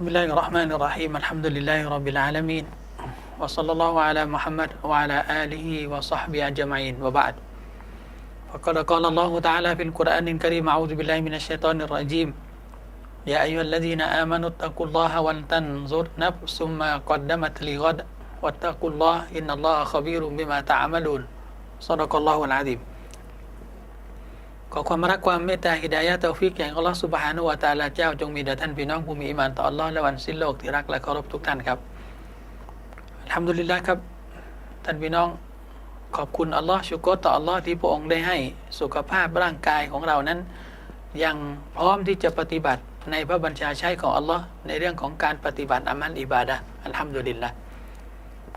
بسم الله الرحمن الرحيم الحمد لله رب العالمين وصلى الله على محمد وعلى آله وصحبه أجمعين وبعد فقد قال الله تعالى في القرآن الكريم أعوذ بالله من الشيطان الرجيم يا أيها الذين آمنوا اتقوا الله ولتنظر نفس ما قدمت لغد واتقوا الله إن الله خبير بما تعملون صدق الله العظيم ขอความรักความเมตตาฮิดายะห์เตาฟิกแห่งอัลลอฮฺสุบฮานุวะตาลาเจ้าจงมีแด่ท่านพี่น้องผู้มีอิมานต่ออัลลอฮ์และวันสิ้นโลกที่รักและเคารพทุกท่านครับทำดุลิลละครับ ท่านพี่น้องขอบคุณอัลลอฮ์ชุกรต่ออัลลอฮ์ที่พระองค์ได้ให้สุขภาพร่างกายของเรานั้น ยังพร้อมที่จะปฏิบัติในพระบัญชาใช้ของอัลลอฮ์ในเรื่องของการปฏิบัติอามัลอิบาดะอัลฮัมดุลิลละ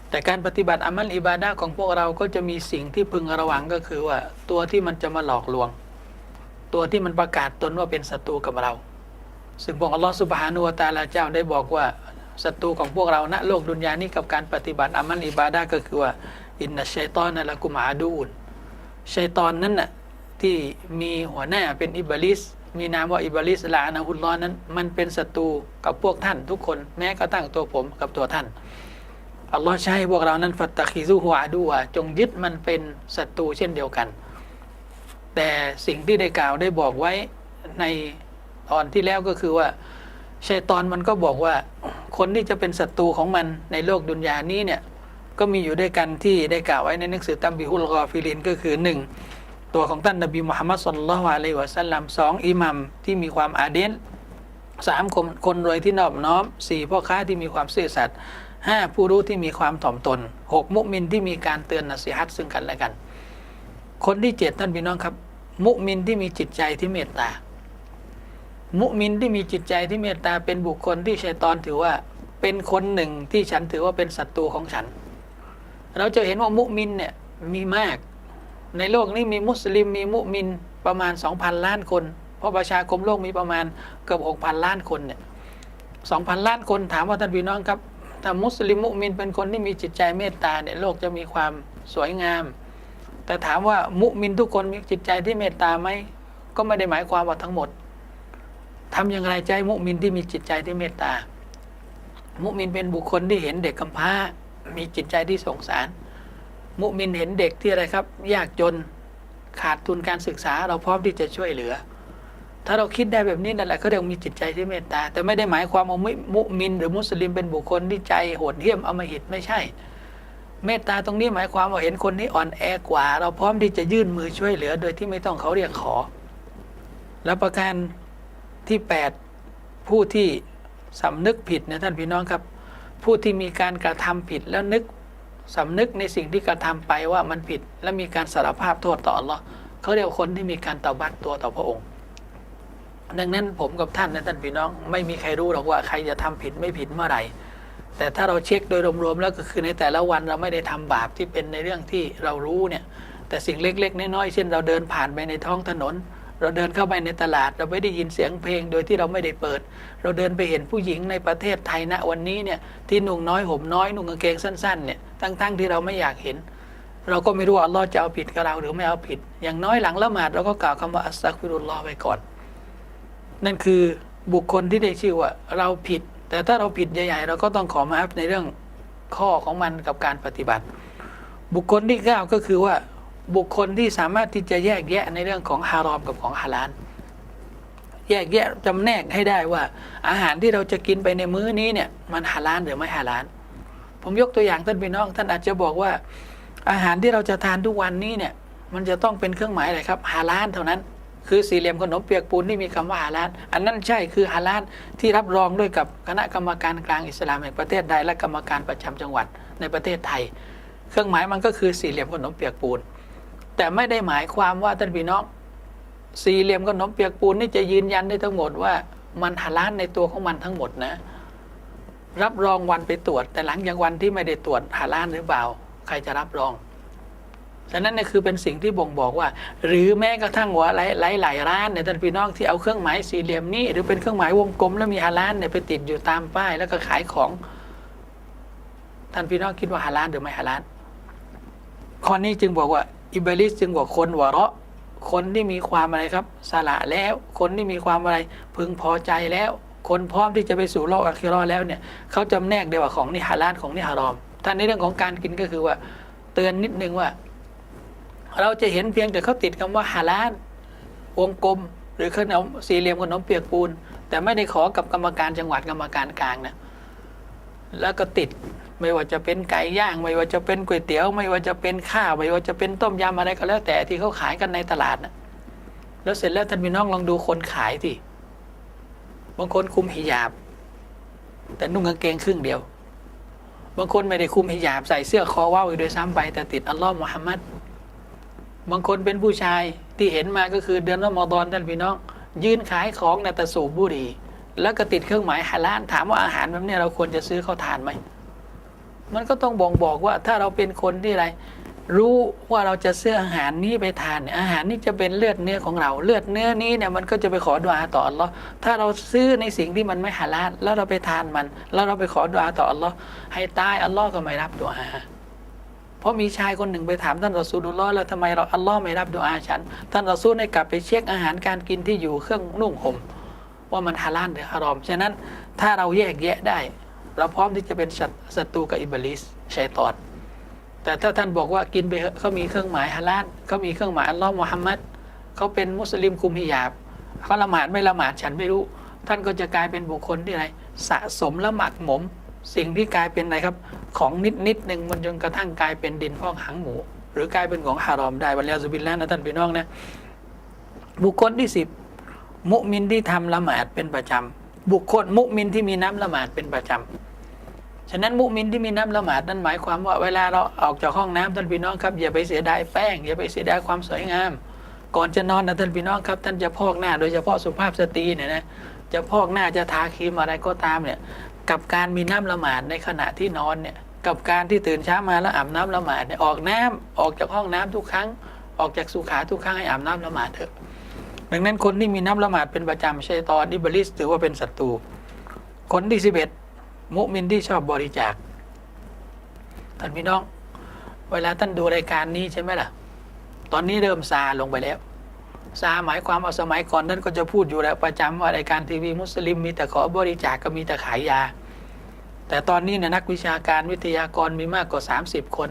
แต่การปฏิบัติอามัลอิบาดะของพวกเราก็จะมีสิ่งที่พึงระวังก็คือว่าตัวที่มันจะมาหลอกลวง ตัวที่มันประกาศตนว่าเป็นศัตรูกับเรา ซึ่งพวกอัลลอฮฺสุบฮานุวตาลาเจ้าได้บอกว่าศัตรูของพวกเราณโลกดุนยานี้กับการปฏิบัติอามัลอิบาดะห์ก็คือว่า อินนัชัยตอนนั่นละกุมอาดูนชัยตอนนั้นน่ะที่มีหัวหน้าเป็นอิบลิส มีนามว่าอิบลิสลานะฮุลลอฮ์นั้น มันเป็นศัตรูกับพวกท่านทุกคนแม้กระทั่งตัวผมกับตัวท่านอัลลอฮ์ใช้พวกเรานั้นฟัตตะคิซูฮุอาดูวจงยึดมันเป็นศัตรูเช่นเดียวกัน แต่สิ่งที่ได้กล่าวได้บอกไว้ในตอนที่แล้วก็คือว่าชัยตอนมันก็บอกว่าคนที่จะเป็นศัตรูของมันในโลกดุนยานี้เนี่ยก็มีอยู่ด้วยกันที่ได้กล่าวไว้ในหนังสือตัมบิฮุลกอฟิลินก็คือหนึ่งตัวของท่านนบีมุฮัมมัดสุลลัลฮวอะลัยวะสัลลัมสองอิหมัมที่มีความอาเดนสามคนคนรวยที่นอบน้อมสี่พ่อค้าที่มีความซื่อสัตย์ห้าผู้รู้ที่มีความถ่อมตนหกมุมินที่มีการเตือนนสีฮัตซึ่งกันและกัน คนที่เจ็ดท่านพี่น้องครับ มุมินที่มีจิตใจที่เมตตา มุมินที่มีจิตใจที่เมตตา เป็นบุคคลที่ชัยตอนถือว่า เป็นคนหนึ่งที่ฉันถือว่าเป็นศัตรูของฉัน เราจะเห็นว่ามุมินเนี่ยมีมาก ในโลกนี้มีมุสลิมมีมุมินประมาณ 2,000 ล้านคน เพราะประชากรโลกมีประมาณเกือบ6,000 ล้านคนเนี่ย2,000 ล้านคนถามว่าท่านพี่น้องครับถ้ามุสลิมมุมินเป็นคนที่มีจิตใจเมตตาเนี่ยโลกจะมีความสวยงาม แต่ถามว่ามุมินทุกคนมีจิตใจที่เมตตาไหมก็ไม่ได้หมายความว่าทั้งหมดทำอย่างไรใจมุมินที่มีจิตใจที่เมตตา มุมินเป็นบุคคลที่เห็นเด็กกำพร้า มีจิตใจที่สงสาร มุมินเห็นเด็กที่อะไรครับ ยากจนขาดทุนการศึกษา เราพร้อมที่จะช่วยเหลือ ถ้าเราคิดได้แบบนี้นั่นแหละเขาเรียกมีจิตใจที่เมตตา แต่ไม่ได้หมายความว่ามุมิน หรือมุสลิมเป็นบุคคลที่ใจโหดเหี้ยมอมหิตไม่ใช่ เมตตาตรงนี้หมายความว่าเห็นคนที่อ่อนแอกว่า เราพร้อมที่จะยื่นมือช่วยเหลือ โดยที่ไม่ต้องเขาเรียกขอ แล้วประการที่ 8 ผู้ที่สำนึกผิดเนี่ยท่านพี่น้องครับ ผู้ที่มีการกระทำผิดแล้วนึกสำนึกในสิ่งที่กระทำไปว่ามันผิด และมีการสารภาพโทษต่ออัลลอเขาเรียกคนที่มีการตบัดตัวต่อพระองค์ ดังนั้นผมกับท่านนะท่านพี่น้องไม่มีใครรู้หรอกว่าใครจะทำผิดไม่ผิดเมื่อไหร่ แต่ถ้าเราเช็คโดยรวมๆแล้วก็คือในแต่ละวันเราไม่ได้ทำบาปที่เป็นในเรื่องที่เรารู้เนี่ยแต่สิ่งเล็ก ๆ น้อยๆเช่นเราเดินผ่านไปในท้องถนน เราเดินเข้าไปในตลาด เราไม่ได้ยินเสียงเพลงโดยที่เราไม่ได้เปิด เราเดินไปเห็นผู้หญิงในประเทศไทยณวันนี้เนี่ยที่นุ่งน้อยห่มน้อยนุ่งกางเกงสั้นๆเนี่ยทั้งๆที่เราไม่อยากเห็น เราก็ไม่รู้ว่าอัลลอฮ์จะเอาผิดกับเราหรือไม่เอาผิด อย่างน้อยหลังละหมาดเราก็กล่าวคำว่าอัสซักฟิรุลลอฮ์ไปก่อน นั่นคือบุคคลที่ได้ชื่อว่าเราผิด แต่ถ้าเราผิดใหญ่ๆ เราก็ต้องขอมาอัพในเรื่องข้อของมันกับการปฏิบัติ บุคคลที่เก้าก็คือว่าบุคคลที่สามารถที่จะแยกแยะในเรื่องของฮารอมกับของฮาลาลแยกแยะจำแนกให้ได้ว่า อาหารที่เราจะกินไปในมื้อนี้เนี่ยมันฮาลาลหรือไม่ฮาลาลผมยกตัวอย่างท่านพี่น้อง ท่านอาจจะบอกว่า อาหารที่เราจะทานทุกวันนี้เนี่ย มันจะต้องเป็นเครื่องหมายอะไรครับฮาลาลเท่านั้น คือสี่เหลี่ยมขนมเปียกปูนที่มีคำว่าฮาลาลอันนั้นใช่คือฮาลาลที่รับรองด้วยกับคณะกรรมการกลางอิสลามแห่งประเทศใดและกรรมการประจำจังหวัดในประเทศไทย เครื่องหมายมันก็คือสี่เหลี่ยมขนมเปียกปูน แต่ไม่ได้หมายความว่าท่านพี่น้องสี่เหลี่ยมขนมเปียกปูนนี่จะยืนยันได้ทั้งหมดว่ามันฮาลาลในตัวของมันทั้งหมดนะ รับรองวันไปตรวจ แต่หลังจากวันที่ไม่ได้ตรวจฮาลาลหรือเปล่า ใครจะรับรอง ฉะนั้นนี่คือเป็นสิ่งที่บ่งบอกว่า หรือแม้กระทั่งว่าหลายหลายหลายร้านเนี่ยท่านพี่น้องที่เอาเครื่องหมายสี่เหลี่ยมนี้ หรือเป็นเครื่องหมายวงกลมแล้วมีฮาลาลเนี่ยไปติดอยู่ตามป้ายแล้วก็ขายของ ท่านพี่น้องคิดว่าฮาลาลหรือไม่ฮาลาลข้อนี้จึงบอกว่า อิบลิสจึงบอกคนหัวเราะคนที่มีความอะไรครับสละแล้ว คนที่มีความอะไรพึงพอใจแล้ว คนพร้อมที่จะไปสู่โลกอาคิเราแล้วเนี่ยเขาจำแนกได้ว่าของนี่ฮาลาลของนี่ฮารอมท่านในเรื่องของการกินก็คือว่า เตือนนิดนึงว่า เราจะเห็นเพียงแต่เขาติดคำว่าฮาลาลวงกลม หรือขนมสี่เหลี่ยมขนมเปียกปูน แต่ไม่ได้ขอกับกรรมการจังหวัดกรรมการกลางนะแล้วก็ติดไม่ว่าจะเป็นไก่ย่าง ไม่ว่าจะเป็นก๋วยเตี๋ยว ไม่ว่าจะเป็นข้าวไม่ว่าจะเป็นต้มยำอะไรก็แล้วแต่ที่เขาขายกันในตลาดนะแล้วเสร็จแล้วท่านพี่น้องลองดูคนขายที่บางคนคุมหิญาบ แต่นุ่งกางเกงครึ่งเดียว บางคนไม่ได้คุมหิญาบใส่เสื้อคอว้าวอยู่ด้วยซ้ำไปแต่ติดอัลลอฮ์มุฮัมมัด บางคนเป็นผู้ชายที่เห็นมาก็คือเดือนรอมฎอนท่านพี่น้องยืนขายของในต่สูบบุหรี่แล้วก็ติดเครื่องหมายฮาลาลถามว่าอาหารแบบเนี้ยเราควรจะซื้อเข้าทานไหมมันก็ต้องบ่งบอกว่าถ้าเราเป็นคนที่อะไร รู้ว่าเราจะซื้ออาหารนี้ไปทานเนี่ยอาหารนี้จะเป็นเลือดเนื้อของเรา เลือดเนื้อนี้เนี่ยมันก็จะไปขอดุอาต่ออัลลอฮ์ถ้าเราซื้อในสิ่งที่มันไม่ฮาลาลแล้วเราไปทานมัน แล้วเราไปขอดุอาต่ออัลลอฮ์ให้ตายอัลลอฮ์ก็ไม่รับดุอา เพราะมีชายคนหนึ่งไปถามท่านรอซูลุลลอฮ์แล้วทำไมเราอัลลอฮ์ไม่รับดุอาฉัน ท่านรอซูลให้กลับไปเช็คอาหารการกินที่อยู่เครื่องนุ่งห่มว่ามันฮาลาลหรือฮารอม ฉะนั้นถ้าเราแยกแยะได้ เราพร้อมที่จะเป็นศัตรูกับอิบลิสชัยตอนแต่ถ้าท่านบอกว่ากินไปเถอะเขามีเครื่องหมายฮาลาลเขามีเครื่องหมายอัลลอฮ์มุฮัมมัดเขาเป็นมุสลิมคุมฮิญาบเขาละหมาดไม่ละหมาดฉันไม่รู้ ท่านก็จะกลายเป็นบุคคลที่อะไรสะสมและหมักหมม สิ่งที่กลายเป็นอะไรครับ ของนิดนิดหนึ่งมันจนกระทั่งกลายเป็นดินพอกหางหมู หรือกลายเป็นของฮารอมได้วันแล้วสุบินแล้วนะท่านพี่น้องนะบุคคลที่สิบมุมินที่ทำละหมาดเป็นประจำบุคคลมุมินที่มีน้ำละหมาดเป็นประจำฉะนั้นมุมินที่มีน้ำละหมาดนั่นหมายความว่าเวลาเราออกจากห้องน้ำท่านพี่น้องครับอย่าไปเสียดายแป้งอย่าไปเสียดายความสวยงาม ก่อนจะนอนนะท่านพี่น้องครับ ท่านจะพอกหน้า โดยเฉพาะสุภาพสตรีเนี่ยนะจะพอกหน้าจะทาครีมอะไรก็ตามเนี่ย กับการมีน้ำละหมาดในขณะที่นอนเนี่ยกับการที่ตื่นเช้ามาแล้วอาบน้ำละหมาดเนี่ยออกน้ำออกจากห้องน้ำทุกครั้ง ออกจากสุขาทุกครั้งให้อาบน้ำละหมาดเถอะ ดังนั้นคนที่มีน้ำละหมาดเป็นประจำชัยตอนอิบลิสถือว่าเป็นศัตรูคนที่สิบเอ็ดมุมินที่ชอบบริจาคท่านพี่น้อง เวลาท่านดูรายการนี้ใช่ไหมล่ะ ตอนนี้เริ่มซาลงไปแล้ว ซาหมายความว่าสมัยก่อนท่านก็จะพูดอยู่แล้วประจำว่ารายการทีวีมุสลิมมีแต่ขอบริจาคกก็มีแต่ขายยา แต่ตอนนี้เนี่ยนักวิชาการวิทยากรมีมากกว่า 30 คน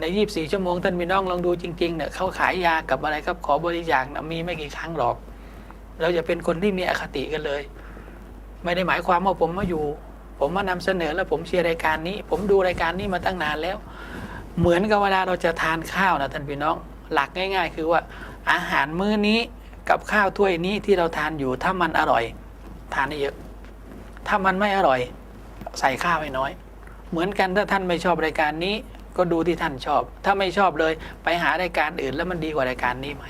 ใน 24 ชั่วโมงท่านพี่น้องลองดูจริงๆเนี่ยเขาขายยากับอะไรครับขอบริจาคนะมีไม่กี่ครั้งหรอก เราจะเป็นคนที่มีอคติกันเลย ไม่ได้หมายความว่าผมมาอยู่ ผมมานำเสนอแล้วผมเชียร์รายการนี้ ผมดูรายการนี้มาตั้งนานแล้ว เหมือนกับเวลาเราจะทานข้าวนะท่านพี่น้อง หลักง่าย ๆ คือว่า อาหารมื้อนี้กับข้าวถ้วยนี้ที่เราทานอยู่ ถ้ามันอร่อย ทานให้เยอะ ถ้ามันไม่อร่อย ใส่ข้าวให้น้อย เหมือนกันถ้าท่านไม่ชอบรายการนี้ ก็ดูที่ท่านชอบ ถ้าไม่ชอบเลยไปหารายการอื่น แล้วมันดีกว่ารายการนี้ไหม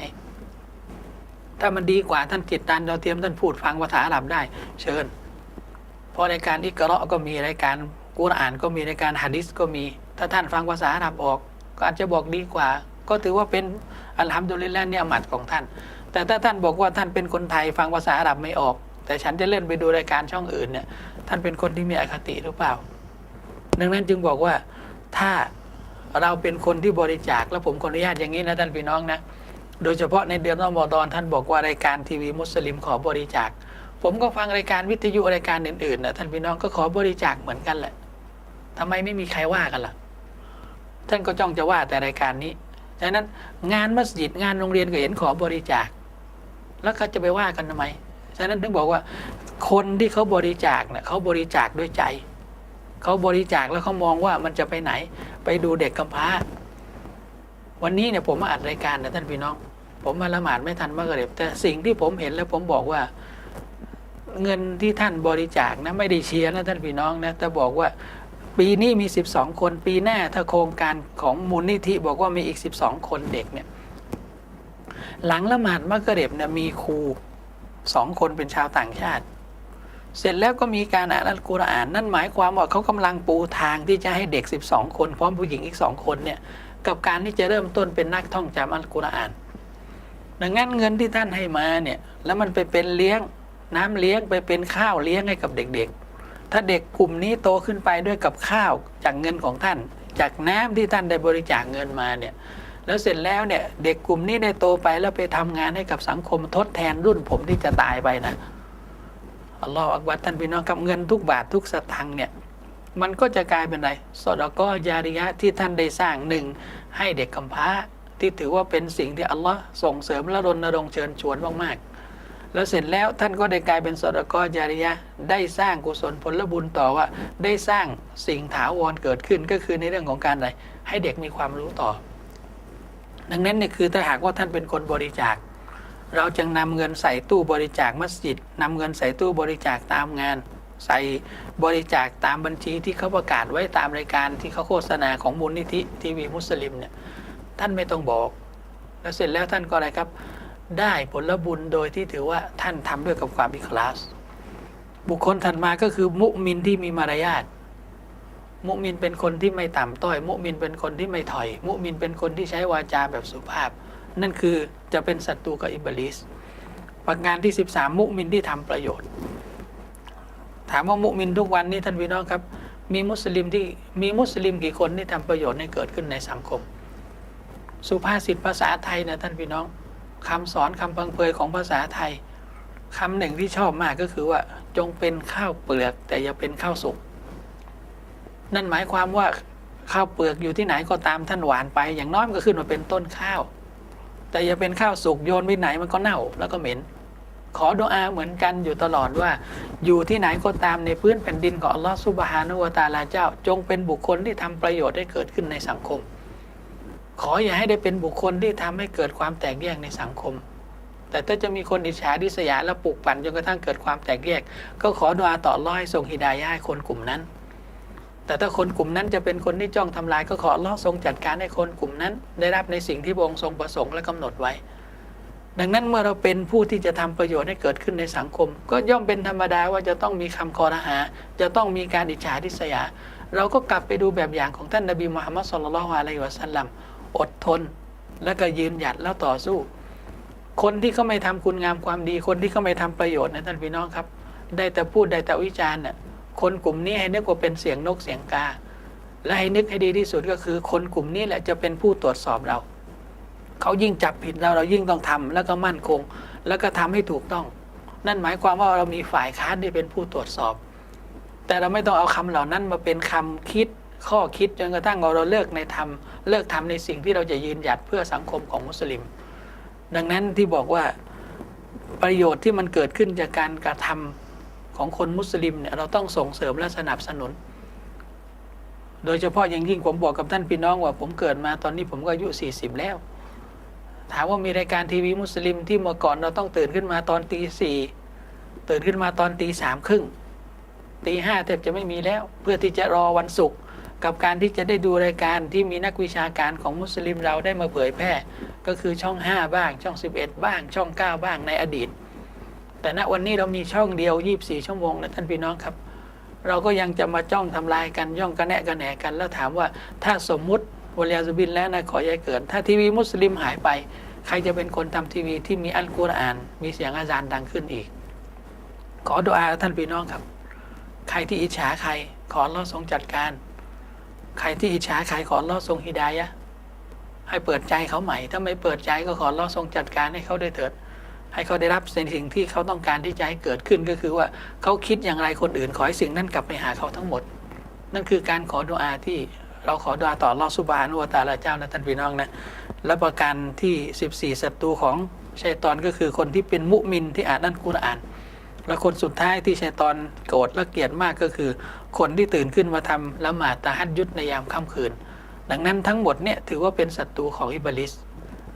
ถ้ามันดีกว่าท่านจิตตันเราเตรียมท่านพูดฟังภาษาอาหรับได้ เชิญเพราะรายการอิกเราะก็มีรายการกุรอานก็มีรายการฮะดิษก็มี ถ้าท่านฟังภาษาอาหรับออก ก็อาจจะบอกดีกว่า ก็ถือว่าเป็น อัลฮัมดุลิลละเนี่ยหมัดของท่าน แต่ถ้าท่านบอกว่าท่านเป็นคนไทยฟังภาษาอาหรับไม่ออก แต่ฉันจะเล่นไปดูรายการช่องอื่นเนี่ยท่านเป็นคนที่มีอคติหรือเปล่า ดังนั้นจึงบอกว่าถ้าเราเป็นคนที่บริจาคแล้วผมขออนุญาตอย่างนี้นะท่านพี่น้องนะโดยเฉพาะในเดือนรอมฎอนท่านบอกว่ารายการทีวีมุสลิมขอบริจาค ผมก็ฟังรายการวิทยุรายการอื่นๆนะท่านพี่น้องก็ขอบริจาคเหมือนกันแหละทำไมไม่มีใครว่ากันล่ะ ท่านก็จ้องจะว่าแต่รายการนี้ ฉะนั้นงานมัสยิดงานโรงเรียนก็เห็นขอบริจาค แล้วเขาจะไปว่ากันทำไม ฉะนั้นถึงบอกว่าคนที่เขาบริจาคเนี่ยเขาบริจาคด้วยใจ เขาบริจาคแล้วเขามองว่ามันจะไปไหน ไปดูเด็กกำพร้า วันนี้เนี่ยผมมาอัดรายการนะท่านพี่น้อง ผมมาละหมาดไม่ทันมากเลยแต่สิ่งที่ผมเห็นแล้วผมบอกว่าเงินที่ท่านบริจาคนะไม่ได้เชียร์นะท่านพี่น้องนะแต่บอกว่า ปีนี้มี 12 คน ปีหน้าถ้าโครงการของมูลนิธิบอกว่ามีอีก 12 คนเด็กเนี่ย หลังละหมาดมักเร็บเนี่ยมีครูสองคนเป็นชาวต่างชาติ เสร็จแล้วก็มีการอ่านอัลกุรอาน นั่นหมายความว่าเขากำลังปูทางที่จะให้เด็ก 12 คน พร้อมผู้หญิงอีกสองคนเนี่ย กับการที่จะเริ่มต้นเป็นนักท่องจำอัลกุรอาน ดังนั้นเงินที่ท่านให้มาเนี่ย แล้วมันไปเป็นเลี้ยงน้ำเลี้ยงไปเป็นข้าวเลี้ยงให้กับเด็กๆ ถ้าเด็กกลุ่มนี้โตขึ้นไปด้วยกับข้าวจากเงินของท่าน จากน้ำที่ท่านได้บริจาคเงินมาเนี่ยแล้วเสร็จแล้วเนี่ยเด็กกลุ่มนี้ได้โตไปแล้วไปทำงานให้กับสังคมทดแทนรุ่นผมที่จะตายไปนะอัลลอฮฺอักบัรท่านพี่น้องกับเงินทุกบาททุกสตังค์เนี่ยมันก็จะกลายเป็นอะไรสอดก็ยาริยะที่ท่านได้สร้างหนึ่งให้เด็กกำพร้าที่ถือว่าเป็นสิ่งที่อัลลอฮ์ส่งเสริมและรณรงค์เชิญชวนมากๆ แล้วเสร็จแล้วท่านก็ได้กลายเป็นสดก็ยาริยะ ได้สร้างกุศลผลบุญต่อว่า ได้สร้างสิ่งถาวรเกิดขึ้นก็คือในเรื่องของการอะไรให้เด็กมีความรู้ต่อ ดังนั้นเนี่ยคือถ้าหากว่าท่านเป็นคนบริจาค เราจึงนำเงินใส่ตู้บริจาคมัสยิดนำเงินใส่ตู้บริจาคตามงาน ใส่บริจาคตามบัญชีที่เขาประกาศไว้ตามรายการที่เขาโฆษณาของมูลนิธิทีวีมุสลิมเนี่ยท่านไม่ต้องบอก แล้วเสร็จแล้วท่านก็อะไรครับ ได้ผลบุญโดยที่ถือว่าท่านทำด้วยกับความอิคลาส บุคคลถัดมาก็คือมุมินที่มีมารยาทมุมินเป็นคนที่ไม่ต่ำต้อย มุมินเป็นคนที่ไม่ถอย มุมินเป็นคนที่ใช้วาจาแบบสุภาพ นั่นคือจะเป็นศัตรูกับอิบลิสประการที่ 13 มุมินที่ทำประโยชน์ ถามว่ามุมินทุกวันนี้ท่านพี่น้องครับ มีมุสลิมที่มีมุสลิมกี่คนที่ทำประโยชน์ให้เกิดขึ้นในสังคม สุภาษิตภาษาไทยนะท่านพี่น้อง คำสอนคำพังเพยของภาษาไทยคำหนึ่งที่ชอบมากก็คือว่า จงเป็นข้าวเปลือก แต่อย่าเป็นข้าวสุกนั่นหมายความว่าข้าวเปลือกอยู่ที่ไหนก็ตามท่านหวานไป อย่างน้อยมันก็ขึ้นมาเป็นต้นข้าว แต่อย่าเป็นข้าวสุกโยนไปไหนมันก็เน่าแล้วก็เหม็น ขอดุอาเหมือนกันอยู่ตลอดว่า อยู่ที่ไหนก็ตามในพื้นแผ่นดินของอัลลอฮฺซุบฮานะฮูวะตาลาเจ้า จงเป็นบุคคลที่ทำประโยชน์ให้เกิดขึ้นในสังคม ขออย่าให้ได้เป็นบุคคลที่ทำให้เกิดความแตกแยกในสังคม แต่ถ้าจะมีคนอิจฉาดิษยาและปลุกปั่นจนกระทั่งเกิดความแตกแยก ก็ขอดุอาต่ออัลลอฮ์ให้ทรงฮิดายะห์ให้คนกลุ่มนั้น แต่ถ้าคนกลุ่มนั้นจะเป็นคนที่จ้องทำลายก็ขออัลลอทรงจัดการให้คนกลุ่มนั้น ได้รับในสิ่งที่พระองค์ทรงประสงค์และกำหนดไว้ ดังนั้นเมื่อเราเป็นผู้ที่จะทำประโยชน์ให้เกิดขึ้นในสังคม ก็ย่อมเป็นธรรมดาว่าจะต้องมีคำคอรหา จะต้องมีการอิจฉาดิษยา เราก็กลับไปดูแบบอย่างของท่านนบีมุฮัมมัดสุลลัลฮวาอะลัยวะสัลลัม อดทน แล้วก็ยืนหยัดแล้วต่อสู้ คนที่เขาไม่ทำคุณงามความดี คนที่เขาไม่ทำประโยชน์นะท่านพี่น้องครับ ได้แต่พูดได้แต่วิจารณ์น่ะคนกลุ่มนี้ให้นึกว่าเป็นเสียงนกเสียงกา และให้นึกให้ดีที่สุดก็คือ คนกลุ่มนี้แหละจะเป็นผู้ตรวจสอบเรา เขายิ่งจับผิดเราเรายิ่งต้องทำแล้วก็มั่นคง แล้วก็ทำให้ถูกต้อง นั่นหมายความว่าเรามีฝ่ายค้านที่เป็นผู้ตรวจสอบ แต่เราไม่ต้องเอาคำเหล่านั้นมาเป็นคำคิด ข้อคิดจนกระทั่งเราเลิกในธรรมเลิกทำในสิ่งที่เราจะยืนหยัดเพื่อสังคมของมุสลิม ดังนั้นที่บอกว่าประโยชน์ที่มันเกิดขึ้นจากการกระทำของคนมุสลิมเนี่ยเราต้องส่งเสริมและสนับสนุน โดยเฉพาะอย่างยิ่งผมบอกกับท่านพี่น้องว่าผมเกิดมาตอนนี้ผมก็อายุ 40 แล้ว ถามว่ามีรายการทีวีมุสลิมที่เมื่อก่อนเราต้องตื่นขึ้นมาตอนตีสี่ตื่นขึ้นมาตอนตีสามครึ่งตีห้าแทบจะไม่มีแล้ว เพื่อที่จะรอวันศุกร์ กับการที่จะได้ดูรายการที่มีนักวิชาการของมุสลิมเราได้มาเผยแพร่ ก็คือช่อง 5 บ้าง ช่อง 11 บ้าง ช่อง 9 บ้างในอดีต แต่ณวันนี้เรามีช่องเดียว 24 ชั่วโมงนะท่านพี่น้องครับ เราก็ยังจะมาจ้องทำลายกันย่องกระแนะกระแหนกัน แล้วถามว่าถ้าสมมุติวลียาซุบินแล้วนะขอย่าเกิด ถ้าทีวีมุสลิมหายไป ใครจะเป็นคนทำทีวีที่มีอัลกุรอาน มีเสียงอาจารย์ดังขึ้นอีก ขอดุอาท่านพี่น้องครับ ใครที่อิจฉาใคร ขอเลอทรงจัดการ ใครที่อิจฉาใครขออัลเลอทรงฮิดายะให้เปิดใจเขาใหม่ ถ้าไม่เปิดใจก็ขออัลเลอทรงจัดการให้เขาได้เถิด ให้เขาได้รับสิ่งที่เขาต้องการที่จะให้เกิดขึ้นก็คือว่าเขาคิดอย่างไรคนอื่น ขอให้สิ่งนั้นกลับไปหาเขาทั้งหมด นั่นคือการขอดุอาที่เราขอดุอาต่ออัลอสุบานุวตาลาเจ้านะท่านพี่น้องนะและประการที่ 14ศัตรูของชัยตอนก็คือคนที่เป็นมุมินที่อ่านนั่นกุรอาน และคนสุดท้ายที่ชัยตอนโกรธและเกลียดมากก็คือ คนที่ตื่นขึ้นมาทำละหมาดตาฮัดยุดในยามค่ำคืน ดังนั้นทั้งหมดเนี่ยถือว่าเป็นศัตรูของอิบลิส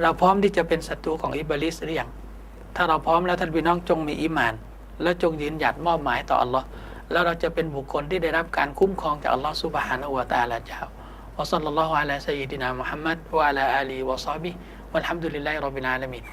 เราพร้อมที่จะเป็นศัตรูของอิบลิสหรือยังถ้าเราพร้อมแล้วท่านพี่น้องจงมีอีมาน และจงยืนหยัดมอบหมายต่ออัลลอฮ์แล้วเราจะเป็นบุคคลที่ได้รับการคุ้มครองจากอัลลอฮ์ซุบฮานะฮูวะตะอาลาเจ้าวะซัลลัลลอฮุอะลาซัยยิดินามุฮัมมัดวะอะลาอาลีวะซอฮบิฮิวัลฮัมดุลิลลาฮิร็อบบิลอาลามีน